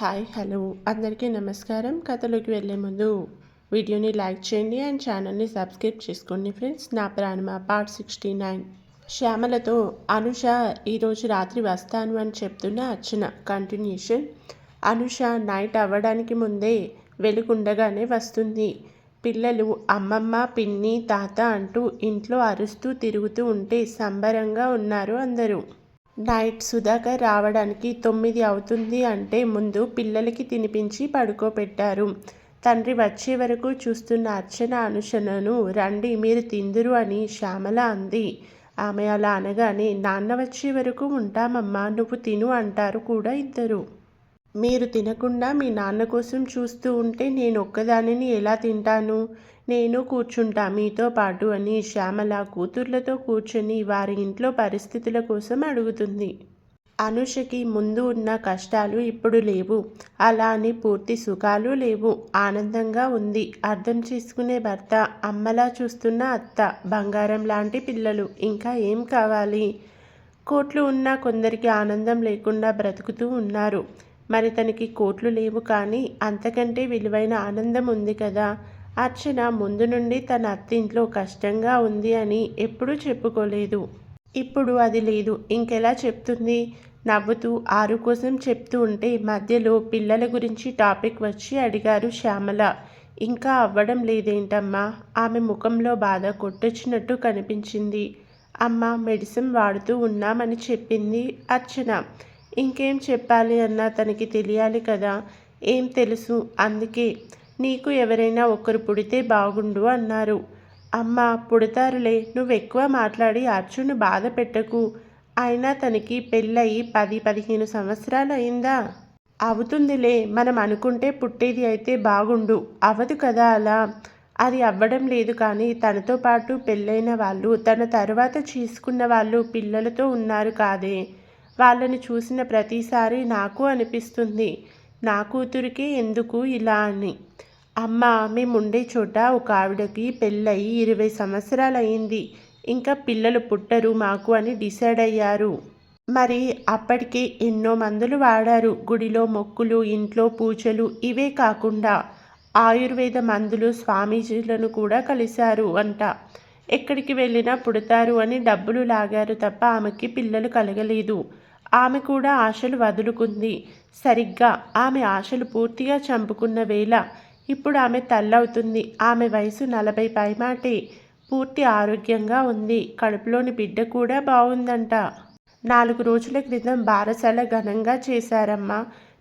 Hi hello. అందరికీ నమస్కారం. కథలోకి వెళ్ళే ముందు వీడియోని లైక్ చేయండి అండ్ ఛానల్ని సబ్స్క్రైబ్ చేసుకోండి ఫ్రెండ్స్. నా ప్రాణమ పార్ట్ సిక్స్టీ నైన్. శ్యామలతో అనుష ఈరోజు రాత్రి వస్తాను అని చెప్తున్న అర్చన. కంటిన్యూషన్. అనుష నైట్ అవ్వడానికి ముందే వెలుగుండగానే వస్తుంది. పిల్లలు అమ్మమ్మ పిన్ని తాత అంటూ ఇంట్లో అరుస్తూ తిరుగుతూ ఉంటే సంబరంగా ఉన్నారు అందరూ. నైట్ సుధాకర్ రావడానికి తొమ్మిది అవుతుంది అంటే ముందు పిల్లలకి తినిపించి పడుకోబెట్టారు. తండ్రి వచ్చే వరకు చూస్తున్న అర్చన అనుషణను రండి మీరు తిందురు అని శ్యామల అంది. ఆమె అలా అనగానే నాన్న వచ్చే వరకు ఉంటామమ్మా నువ్వు తిను అంటారు కూడా ఇద్దరు. మీరు తినకుండా మీ నాన్న కోసం చూస్తూ ఉంటే నేను ఒక్కదానిని ఎలా తింటాను? నేను కూర్చుంటా మీతో పాటు అని శ్యామల కూతుర్లతో కూర్చుని వారి ఇంట్లో పరిస్థితుల కోసం అడుగుతుంది. అనుషకి ముందు ఉన్న కష్టాలు ఇప్పుడు లేవు. అలా అని పూర్తి సుఖాలు లేవు. ఆనందంగా ఉంది. అర్థం చేసుకునే భర్త అమ్మలా చూస్తున్న అత్త బంగారం లాంటి పిల్లలు ఇంకా ఏం కావాలి? కోట్లు ఉన్నా కొందరికి ఆనందం లేకుండా బ్రతుకుతూ ఉన్నారు. మరి తనకి కోట్లు లేవు కానీ అంతకంటే విలువైన ఆనందం ఉంది కదా. అర్చన ముందు నుండి తన అత్తింట్లో కష్టంగా ఉంది అని ఎప్పుడూ చెప్పుకోలేదు. ఇప్పుడు అది లేదు. ఇంకెలా చెప్తుంది? నవ్వుతూ ఆరు కోసం చెప్తూ ఉంటే మధ్యలో పిల్లల గురించి టాపిక్ వచ్చి అడిగారు శ్యామల. ఇంకా అవ్వడం లేదేంటమ్మా? ఆమె ముఖంలో బాధ కొట్టొచ్చినట్టు కనిపించింది. అమ్మ మెడిసిన్ వాడుతూ ఉన్నామని చెప్పింది అర్చన. ఇంకేం చెప్పాలి అన్నా తనకి తెలియాలి కదా? ఏం తెలుసు? అందుకే నీకు ఎవరైనా ఒకరు పుడితే బాగుండు అన్నారు. అమ్మ పుడతారులే నువ్వు ఎక్కువ మాట్లాడి అర్జును బాధ పెట్టకు. అయినా తనకి పెళ్ళయి పది పదిహేను సంవత్సరాలు అయిందా అవుతుందిలే మనం అనుకుంటే పుట్టేది అయితే బాగుండు. అవదు కదా అలా. అది అవ్వడం లేదు కానీ తనతో పాటు పెళ్ళైన వాళ్ళు తన తర్వాత చేసుకున్న వాళ్ళు పిల్లలతో ఉన్నారు కాదే. వాళ్ళని చూసిన ప్రతిసారి నాకు అనిపిస్తుంది నా కూతురికే ఎందుకు ఇలా అని. అమ్మ మేముండే చోట ఒక ఆవిడకి పెళ్ళయి ఇరవై సంవత్సరాలు అయింది ఇంకా పిల్లలు పుట్టరు మాకు అని డిసైడ్ అయ్యారు. మరి అప్పటికే ఎన్నో మందులు వాడారు. గుడిలో మొక్కులు ఇంట్లో పూజలు ఇవే కాకుండా ఆయుర్వేద మందులు స్వామీజీలను కూడా కలిశారు అంట. ఎక్కడికి వెళ్ళినా పుడతారు అని డబ్బులు లాగారు తప్ప ఆమెకి పిల్లలు కలగలేదు. ఆమె కూడా ఆశలు వదులుకుంది. సరిగ్గా ఆమె ఆశలు పూర్తిగా చంపుకున్న వేళ ఇప్పుడు ఆమె తల్లవుతుంది. ఆమె వయసు నలభై పైమాటే. పూర్తి ఆరోగ్యంగా ఉంది. కడుపులోని బిడ్డ కూడా బాగుందంట నాలుగు రోజుల క్రితం బారసాల ఘనంగా చేశారమ్మా.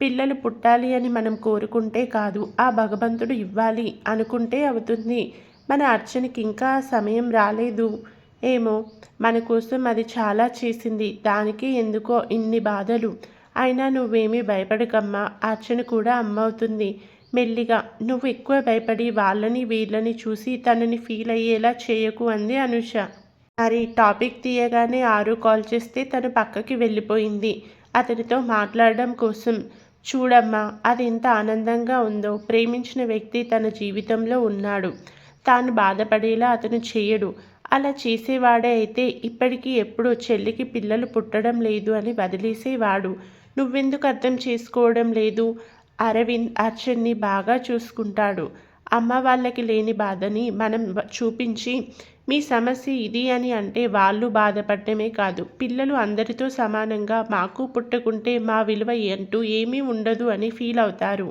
పిల్లలు పుట్టాలి అని మనం కోరుకుంటే కాదు. ఆ భగవంతుడు ఇవ్వాలి అనుకుంటే అవుతుంది. మన అర్చనకి ఇంకా సమయం రాలేదు. ఏమో మన కోసం అది చాలా చేసింది. దానికి ఎందుకో ఇన్ని బాధలు. అయినా నువ్వేమీ భయపడకమ్మా. అర్చన కూడా అమ్మవుతుంది మెల్లిగా నువ్వు ఎక్కువ భయపడి వాళ్ళని వీళ్ళని చూసి తనని ఫీల్ అయ్యేలా చేయకు అంది అనుష. మరి టాపిక్ తీయగానే ఆరు కాల్ చేస్తే తను పక్కకి వెళ్ళిపోయింది. అతనితో మాట్లాడడం కోసం. చూడమ్మా అది ఎంత ఆనందంగా ఉందో. ప్రేమించిన వ్యక్తి తన జీవితంలో ఉన్నాడు. తాను బాధపడేలా అతను చేయడు. అలా చేసేవాడే అయితే ఇప్పటికీ ఎప్పుడు చెల్లికి పిల్లలు పుట్టడం లేదు అని వదిలేసేవాడు. నువ్వెందుకు అర్థం చేసుకోవడం లేదు? అరవింద్ అర్చన్ని బాగా చూసుకుంటాడు. అమ్మ వాళ్ళకి లేని బాధని మనం చూపించి మీ సమస్య ఇది అని అంటే వాళ్ళు బాధపడటమే కాదు. పిల్లలు అందరితో సమానంగా మాకు పుట్టుకుంటే మా విలువ అంటూ ఏమీ ఉండదు అని ఫీల్ అవుతారు.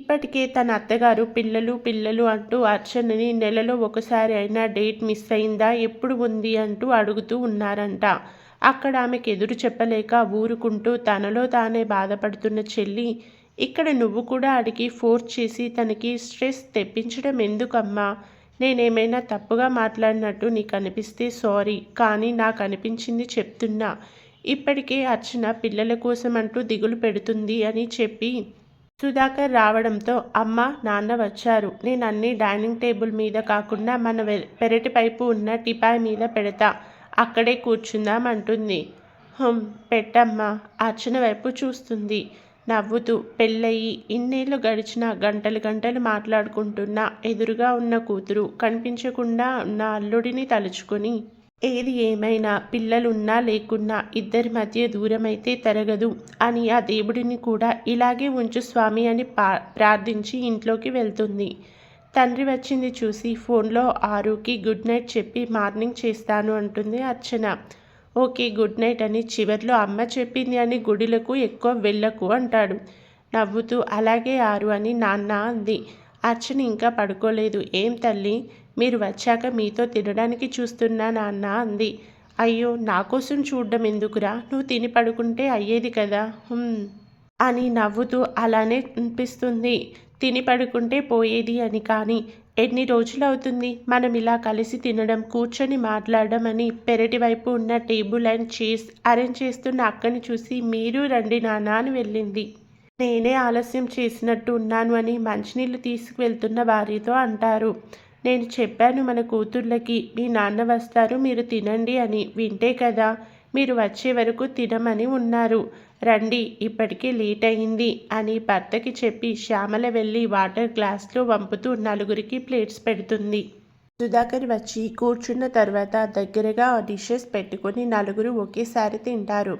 ఇప్పటికే తన అత్తగారు పిల్లలు పిల్లలు అంటూ అర్చనని నెలలో ఒకసారి అయినా డేట్ మిస్ అయిందా ఎప్పుడు ఉంది అంటూ అడుగుతూ ఉన్నారంట. అక్కడ ఆమెకు ఎదురు చెప్పలేక ఊరుకుంటూ తనలో తానే బాధపడుతున్న చెల్లి ఇక్కడ నువ్వు కూడా అడిగి ఫోర్స్ చేసి తనకి స్ట్రెస్ తెప్పించడం ఎందుకమ్మా? నేనేమైనా తప్పుగా మాట్లాడినట్టు నీకు అనిపిస్తే సారీ కానీ నాకు అనిపించింది చెప్తున్నా. ఇప్పటికే అర్చన పిల్లల కోసం అంటూ దిగులు పెడుతుంది అని చెప్పి సుధాకర్ రావడంతో అమ్మ నాన్న వచ్చారు. నేను అన్ని డైనింగ్ టేబుల్ మీద కాకుండా మన పెరటి పైపు ఉన్న టిపాయ్ మీద పెడతా. అక్కడే కూర్చుందాం అంటుంది. పెట్టమ్మా అర్చన వైపు చూస్తుంది. నవ్వుతూ పెళ్ళయి ఇన్నేళ్ళు గడిచినా గంటలు గంటలు మాట్లాడుకుంటున్న ఎదురుగా ఉన్న కూతురు కనిపించకుండా ఉన్న అల్లుడిని తలుచుకొని ఏది ఏమైనా పిల్లలున్నా లేకున్నా ఇద్దరి మధ్య దూరమైతే తరగదు అని ఆ దేవుడిని కూడా ఇలాగే ఉంచు స్వామి అని పా ప్రార్థించి ఇంట్లోకి వెళ్తుంది. తండ్రి వచ్చింది చూసి ఫోన్లో ఆరుకి గుడ్ నైట్ చెప్పి మార్నింగ్ చేస్తాను అంటుంది అర్చన. ఓకే గుడ్ నైట్ అని చివరిలో అమ్మ చెప్పింది అని గుడిలకు ఎక్కువ వెళ్ళకు అంటాడు. నవ్వుతూ అలాగే ఆరు అని నాన్న అంది. అర్చన ఇంకా పడుకోలేదు. ఏం తల్లి మీరు వచ్చాక మీతో తినడానికి చూస్తున్నా నాన్న అంది. అయ్యో నా కోసం చూడడం ఎందుకురా? నువ్వు తిని పడుకుంటే అయ్యేది కదా? అని నవ్వుతూ అలానే అనిపిస్తుంది. తిని పడుకుంటే పోయేది అని కానీ ఎన్ని రోజులు అవుతుంది? మనం ఇలా కలిసి తినడం కూర్చొని మాట్లాడడం అని పెరటి వైపు ఉన్న టేబుల్ అండ్ చైర్స్ అరేంజ్ చేస్తున్న అక్కని చూసి మీరు రండి నాన్న అని వెళ్ళింది. నేనే ఆలస్యం చేసినట్టు ఉన్నాను అని మంచినీళ్ళు తీసుకువెళ్తున్న భార్యతో అంటారు. నేను చెప్పాను మన కూతుర్లకి మీ నాన్న వస్తారు మీరు తినండి అని. వింటే కదా మీరు వచ్చే వరకు తినమని ఉన్నారు. రండి ఇప్పటికే లేట్ అయింది అని భర్తకి చెప్పి శ్యామల వెళ్ళి వాటర్ గ్లాస్లో వంపుతూ నలుగురికి ప్లేట్స్ పెడుతుంది. సుధాకర్ వచ్చి కూర్చున్న తర్వాత దగ్గరగా డిషెస్ పెట్టుకొని నలుగురు ఒకేసారి తింటారు.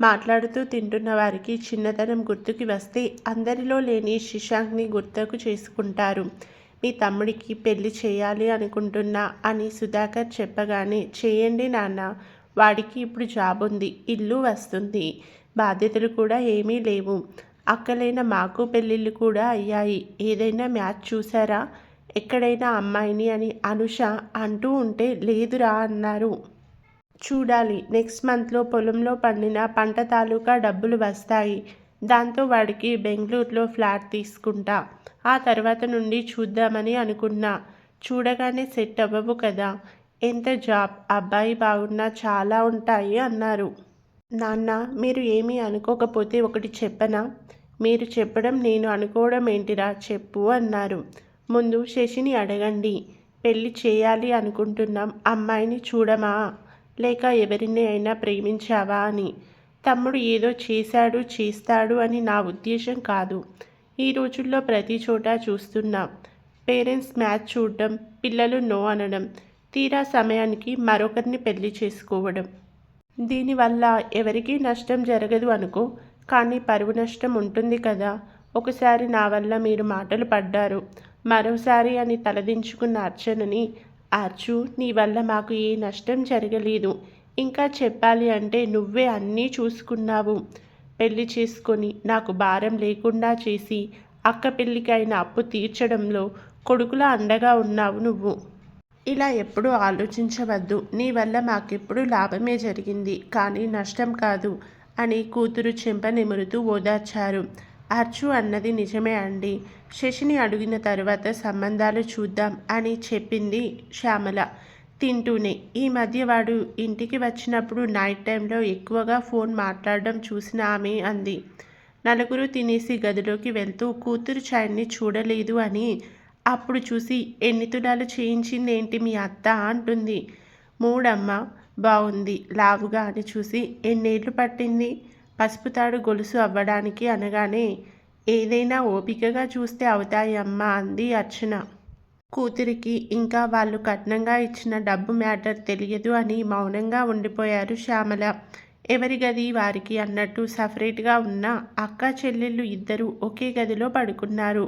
మాట్లాడుతూ తింటున్న వారికి చిన్నతనం గుర్తుకి వస్తే అందరిలో లేని శిశాంక్ని గుర్తుకు చేసుకుంటారు. మీ తమ్ముడికి పెళ్ళి చేయాలి అనుకుంటున్నా అని సుధాకర్ చెప్పగానే చేయండి నాన్న వాడికి ఇప్పుడు జాబ్ ఉంది ఇల్లు వస్తుంది బాధ్యతలు కూడా ఏమీ లేవు. అక్కలైన మాకు పెళ్ళిళ్ళు కూడా అయ్యాయి. ఏదైనా మ్యాచ్ చూసారా ఎక్కడైనా అమ్మాయిని అని అనుష అంటూ ఉంటే లేదురా అన్నారు. చూడాలి నెక్స్ట్ మంత్లో పొలంలో పండిన పంట తాలూకా డబ్బులు వస్తాయి. దాంతో వాడికి బెంగళూరులో ఫ్లాట్ తీసుకుంటా. ఆ తర్వాత నుండి చూద్దామని అనుకున్నా. చూడగానే సెట్ అవ్వవు కదా. ఎంత జాబ్? అబ్బాయి బాగున్నా చాలా ఉంటాయి అన్నారు. నాన్న మీరు ఏమీ అనుకోకపోతే ఒకటి చెప్పనా? మీరు చెప్పడం నేను అనుకోవడం ఏంటిరా? చెప్పు అన్నారు. ముందు శశిని అడగండి. పెళ్ళి చేయాలి అనుకుంటున్నాం. అమ్మాయిని చూడమా? లేక ఎవరిని అయినా ప్రేమించావా అని. తమ్ముడు ఏదో చేశాడు చేస్తాడు అని నా ఉద్దేశం కాదు. ఈ రోజుల్లో ప్రతి చోట చూస్తున్నాం. పేరెంట్స్ మ్యాచ్ చూడడం పిల్లలు నో అనడం తీరా సమయానికి మరొకరిని పెళ్ళి చేసుకోవడం. దీనివల్ల ఎవరికీ నష్టం జరగదు అనుకో కానీ పరువు నష్టం ఉంటుంది కదా. ఒకసారి నా వల్ల మీరు మాటలు పడ్డారు. మరోసారి అని తలదించుకున్న అర్చనని అర్చు నీ వల్ల మాకు ఏ నష్టం జరగలేదు. ఇంకా చెప్పాలి అంటే నువ్వే అన్నీ చూసుకున్నావు. పెళ్ళి చేసుకొని నాకు భారం లేకుండా చేసి అక్క పెళ్ళికైన అప్పు తీర్చడంలో కొడుకులా అండగా ఉన్నావు నువ్వు. ఇలా ఎప్పుడూ ఆలోచించవద్దు. నీ వల్ల మాకెప్పుడు లాభమే జరిగింది. కానీ నష్టం కాదు అని కూతురు చెంప నిమురుతూ ఓదార్చారు. అర్చు అన్నది నిజమే అండి. శశిని అడిగిన తర్వాత సంబంధాలు చూద్దాం అని చెప్పింది శ్యామల. తింటూనే ఈ మధ్య వాడు ఇంటికి వచ్చినప్పుడు నైట్ టైంలో ఎక్కువగా ఫోన్ మాట్లాడడం చూసిన ఆమె అంది. నలుగురు తినేసి గదిలోకి వెళ్తూ కూతురు చైన్ని చూడలేదు అని అప్పుడు చూసి ఎన్ని తులాలు చేయించింది ఏంటి మీ అత్త అంటుంది. మూడమ్మ బాగుంది లావుగా అని చూసి ఎన్నేళ్ళు పట్టింది? పసుపు తాడు గొలుసు అవ్వడానికి అనగానే ఏదైనా ఓపికగా చూస్తే అవుతాయమ్మా అంది అర్చన. కూతురికి ఇంకా వాళ్ళు కట్నంగా ఇచ్చిన డబ్బు మ్యాటర్ తెలియదు అని మౌనంగా ఉండిపోయారు శ్యామల. ఎవరి గది వారికి అన్నట్టు సపరేట్గా ఉన్న అక్క చెల్లెళ్ళు ఇద్దరు ఒకే గదిలో పడుకున్నారు.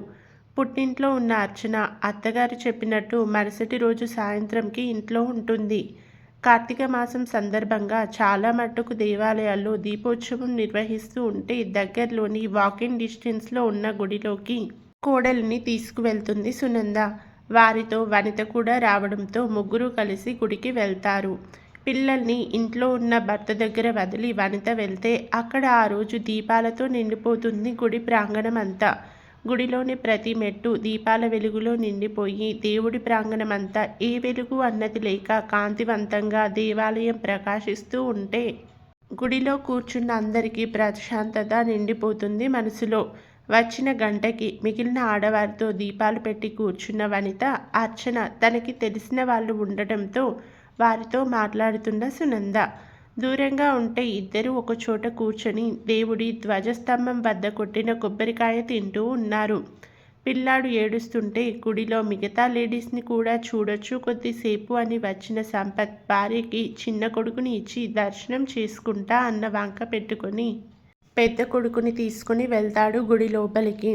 పుట్టింట్లో ఉన్న అర్చన అత్తగారు చెప్పినట్టు మరుసటి రోజు సాయంత్రంకి ఇంట్లో ఉంటుంది. కార్తీక మాసం సందర్భంగా చాలా మట్టుకు దేవాలయాల్లో దీపోత్సవం నిర్వహిస్తూ ఉంటే దగ్గరలోని వాకింగ్ డిస్టెన్స్లో ఉన్న గుడిలోకి కోడలిని తీసుకువెళ్తుంది సునంద. వారితో వనిత కూడా రావడంతో ముగ్గురు కలిసి గుడికి వెళ్తారు. పిల్లల్ని ఇంట్లో ఉన్న భర్త దగ్గర వదిలి వనిత వెళ్తే అక్కడ ఆ రోజు దీపాలతో నిండిపోతుంది గుడి ప్రాంగణం అంతా గుడిలోని ప్రతి మెట్టు దీపాల వెలుగులో నిండిపోయి దేవుడి ప్రాంగణమంతా ఏ వెలుగు అన్నది లేక కాంతివంతంగా దేవాలయం ప్రకాశిస్తూ ఉంటే గుడిలో కూర్చున్న అందరికీ ప్రశాంతత నిండిపోతుంది మనసులో. వచ్చిన గంటకి మిగిలిన ఆడవారితో దీపాలు పెట్టి కూర్చున్న వనిత అర్చన తనకి తెలిసిన వాళ్ళు ఉండటంతో వారితో మాట్లాడుతున్న సునంద దూరంగా ఉంటే ఇద్దరు ఒకచోట కూర్చొని దేవుడి ధ్వజస్తంభం వద్ద కొట్టిన కొబ్బరికాయ తింటూ ఉన్నారు. పిల్లాడు ఏడుస్తుంటే గుడిలో మిగతా లేడీస్ని కూడా చూడొచ్చు కొద్దిసేపు అని వచ్చిన సంపత్ భార్యకి చిన్న కొడుకుని ఇచ్చి దర్శనం చేసుకుంటా అన్న వంక పెట్టుకొని పెద్ద కొడుకుని తీసుకుని వెళ్తాడు గుడి లోపలికి.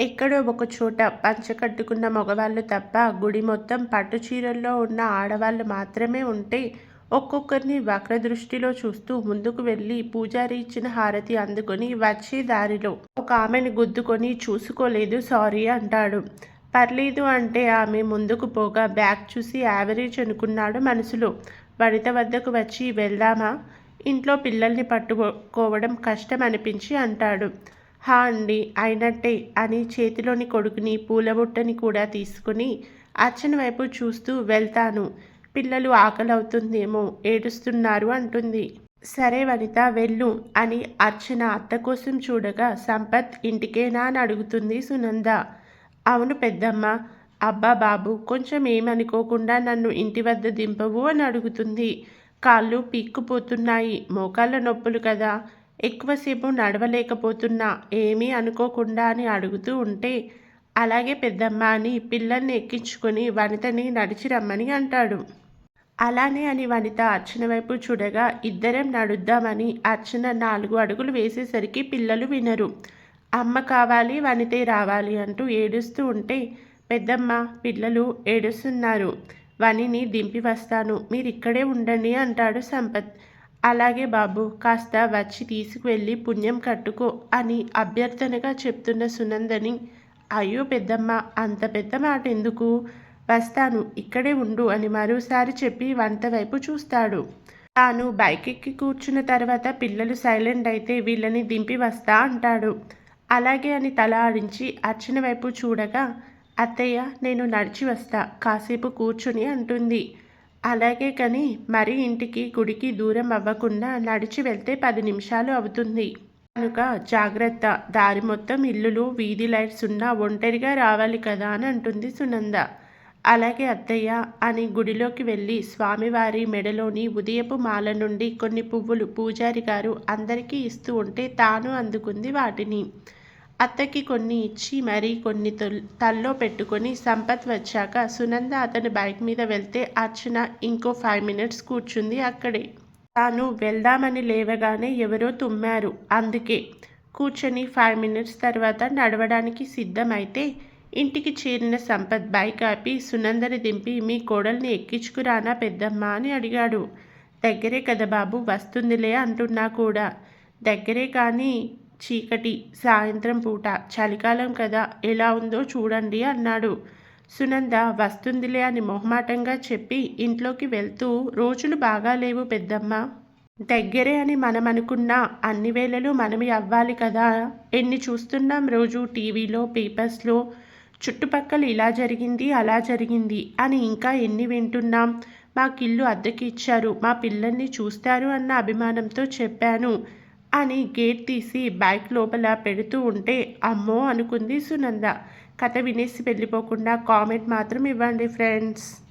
ఎక్కడో ఒక చోట పంచ కట్టుకున్న మగవాళ్ళు తప్ప గుడి మొత్తం పట్టు చీరల్లో ఉన్న ఆడవాళ్ళు మాత్రమే ఉంటే ఒక్కొక్కరిని వక్ర దృష్టిలో చూస్తూ ముందుకు వెళ్ళి పూజారి ఇచ్చిన హారతి అందుకొని వచ్చే దారిలో ఒక ఆమెను గుద్దుకొని చూసుకోలేదు సారీ అంటాడు. పర్లేదు అంటే ఆమె ముందుకు పోగా బ్యాగ్ చూసి యావరేజ్ అనుకున్నాడు మనసులో. వనిత వద్దకు వచ్చి వెళ్దామా? ఇంట్లో పిల్లల్ని పట్టుకోవడం కష్టం అనిపించి అంటాడు. హా అండి అయినట్టే అని చేతిలోని కొడుకుని పూలబుట్టని కూడా తీసుకుని అచ్చని వైపు చూస్తూ వెళ్తాను. పిల్లలు ఆకలవుతుందేమో ఏడుస్తున్నారు అంటుంది. సరే వనిత వెళ్ళు అని అర్చన అత్త కోసం చూడగా సంపత్ ఇంటికేనా అని అడుగుతుంది సునంద. అవును పెద్దమ్మ. అబ్బా బాబు కొంచెం ఏమనుకోకుండా నన్ను ఇంటి వద్ద దింపవు అని అడుగుతుంది. కాళ్ళు పీక్కుపోతున్నాయి మోకాళ్ళ నొప్పులు కదా. ఎక్కువసేపు నడవలేకపోతున్నా ఏమీ అనుకోకుండా అని అడుగుతూ ఉంటే అలాగే పెద్దమ్మ అని పిల్లల్ని ఎక్కించుకొని వనితని నడిచి రమ్మని అంటాడు. అలానే అని వనిత అర్చన వైపు చూడగా ఇద్దరం నడుద్దామని అర్చన నాలుగు అడుగులు వేసేసరికి పిల్లలు వినరు. అమ్మ కావాలి వనితే రావాలి అంటూ ఏడుస్తూ ఉంటే పెద్దమ్మ పిల్లలు ఏడుస్తున్నారు. వనిని దింపి వస్తాను. మీరు ఇక్కడే ఉండండి అంటాడు సంపత్. అలాగే బాబు కాస్త వచ్చి తీసుకువెళ్ళి పుణ్యం కట్టుకో అని అభ్యర్థనగా చెప్తున్న సునందని. అయ్యో పెద్దమ్మ అంత పెద్ద మాట ఎందుకు వస్తాను ఇక్కడే ఉండు అని మరోసారి చెప్పి వంట వైపు చూస్తాడు. తాను బైక్ ఎక్కి కూర్చున్న తర్వాత పిల్లలు సైలెంట్ అయితే వీళ్ళని దింపి వస్తా అంటాడు. అలాగే అని తల ఆడించి అర్చన వైపు చూడగా అత్తయ్య నేను నడిచి వస్తా కాసేపు కూర్చుని అంటుంది. అలాగే కానీ మరీ ఇంటికి గుడికి దూరం అవ్వకుండా నడిచి వెళ్తే పది నిమిషాలు అవుతుంది. కనుక జాగ్రత్త దారి మొత్తం ఇల్లులు వీధి లైట్స్ ఉన్నా ఒంటరిగా రావాలి కదా అని అంటుంది సునంద. అలాగే అత్తయ్య అని గుడిలోకి వెళ్ళి స్వామివారి మెడలోని ఉదయపు మాల నుండి కొన్ని పువ్వులు పూజారి గారు అందరికీ ఇస్తూ ఉంటే తాను అందుకుంది వాటిని. అత్తకి కొన్ని ఇచ్చి మరీ కొన్ని తల్లో పెట్టుకొని సంపత్ వచ్చాక సునంద అతని బైక్ మీద వెళ్తే అర్చన ఇంకో ఫైవ్ మినిట్స్ కూర్చుంది అక్కడే. తాను వెళ్దామని లేవగానే ఎవరో తుమ్మారు. అందుకే. కూర్చొని ఫైవ్ మినిట్స్ తర్వాత నడవడానికి సిద్ధమైతే ఇంటికి చేరిన సంపత్ బైక్ ఆపి సునందని దింపి మీ కోడల్ని ఎక్కించుకురానా పెద్దమ్మ అని అడిగాడు. దగ్గరే కదా బాబు వస్తుందిలే అంటున్నా కూడా. దగ్గరే కానీ చీకటి సాయంత్రం పూట చలికాలం కదా ఎలా ఉందో చూడండి అన్నాడు. సునంద వస్తుందిలే అని మొహమాటంగా చెప్పి ఇంట్లోకి వెళ్తూ రోజులు బాగా లేవు పెద్దమ్మ. దగ్గరే అని మనం అనుకున్నా అన్ని వేళలు మనమే అవ్వాలి కదా. ఎన్ని చూస్తున్నాం రోజు టీవీలో పేపర్స్లో చుట్టుపక్కల ఇలా జరిగింది అలా జరిగింది అని ఇంకా ఎన్ని వింటున్నాం? మాకిల్లు అద్దెకి ఇచ్చారు మా పిల్లల్ని చూస్తారు అన్న అభిమానంతో చెప్పాను అని గేట్ తీసి బైక్ లోపల పెడుతూ ఉంటే అమ్మో అనుకుంది సునంద. కథ వినేసి వెళ్ళిపోకుండా కామెంట్ మాత్రం ఇవ్వండి ఫ్రెండ్స్.